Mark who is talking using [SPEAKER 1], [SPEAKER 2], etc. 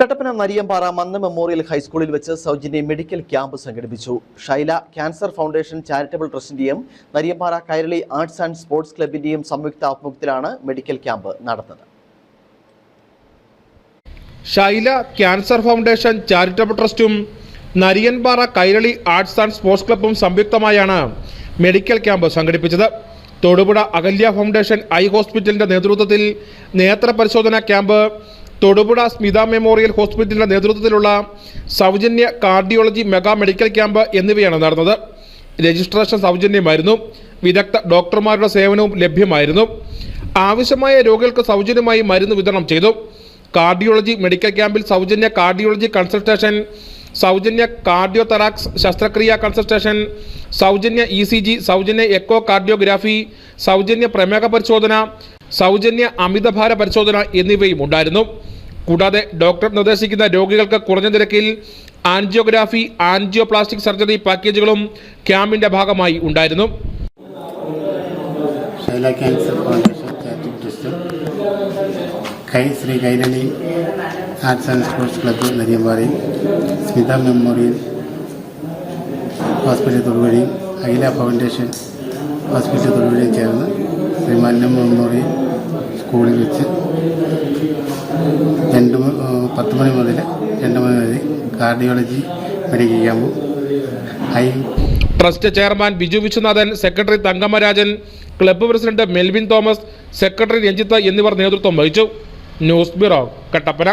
[SPEAKER 1] കട്ടപ്പന നരിയമ്പാറ മന്ന മെമ്മോറിയൽ ഹൈസ്കൂളിൽ വെച്ച് സൗജന്യ മെഡിക്കൽ ക്യാമ്പ് സംഘടിപ്പിച്ചു. Shaila cancer foundation charitable ട്രസ്റ്റിന്റെയും Nariyampara Kairali arts and sports ക്ലബിന്റെയും സംയുക്ത ആഭിമുഖ്യത്തിലാണ് മെഡിക്കൽ ക്യാമ്പ് നടന്നത്.
[SPEAKER 2] Shaila cancer foundation charitable ട്രസ്റ്റും Nariyampara Kairali arts and sports ക്ലബും സംയുക്തമായാണ് മെഡിക്കൽ ക്യാമ്പ് സംഘടിപ്പിച്ചത്. തൊടുപുഴ അകല്യ ഫൗണ്ടേഷൻ ഐ ഹോസ്പിറ്റലിന്റെ നേതൃത്വത്തിൽ നേത്ര ക്യാമ്പ് തൊടുപുഴ സ്മിത മെമ്മോറിയൽ ഹോസ്പിറ്റലിന്റെ നേതൃത്വത്തിലുള്ള സൗജന്യ കാർഡിയോളജി മെഗാ മെഡിക്കൽ ക്യാമ്പ് എന്നിവയാണ് നടന്നത്. രജിസ്ട്രേഷൻ സൗജന്യമായിരുന്നു. വിദഗ്ധ ഡോക്ടർമാരുടെ സേവനവും ലഭ്യമായിരുന്നു. ആവശ്യമായ രോഗികൾക്ക് സൗജന്യമായി മരുന്ന് വിതരണം ചെയ്തു. കാർഡിയോളജി മെഡിക്കൽ ക്യാമ്പിൽ സൗജന്യ കാർഡിയോളജി കൺസൾട്ടേഷൻ സൗജന്യ കാർഡിയോതെറാക്സ് ശസ്ത്രക്രിയ കൺസൾട്ടേഷൻ സൗജന്യ ഇ സി ജി സൗജന്യ എക്കോ കാർഡിയോഗ്രാഫി സൗജന്യ പ്രമേഹ പരിശോധന സൗജന്യ അമിതഭാര പരിശോധന എന്നിവയും ഉണ്ടായിരുന്നു. കൂടാതെ ഡോക്ടർ നിർദ്ദേശിക്കുന്ന രോഗികൾക്ക് കുറഞ്ഞ നിരക്കിൽ ആൻജിയോഗ്രാഫി ആൻജിയോപ്ലാസ്റ്റിക് സർജറി പാക്കേജുകളും ക്യാമ്പിന്റെ ഭാഗമായി ഉണ്ടായിരുന്നു.
[SPEAKER 3] Sree Kairali arts and sports club നെരിയമ്പാറയും Smitha memorial hospital തൊടുവഴിയും അഖില ഫൗണ്ടേഷൻ ഹോസ്പിറ്റൽ തൊടുവഴിയും ചേർന്ന് ശ്രീ മന്നം മെമ്മോറിയൽ സ്കൂളിൽ വെച്ച് രണ്ട് പത്ത് മണി മുതൽ രണ്ട് മണി വരെ cardiology medical camp
[SPEAKER 2] trust chairman Biju Viswanathan secretary Thankammarajan club president Melvin Thomas secretary Ranjith എന്നിവർ നേതൃത്വം വഹിച്ചു. News bureau Kattappana.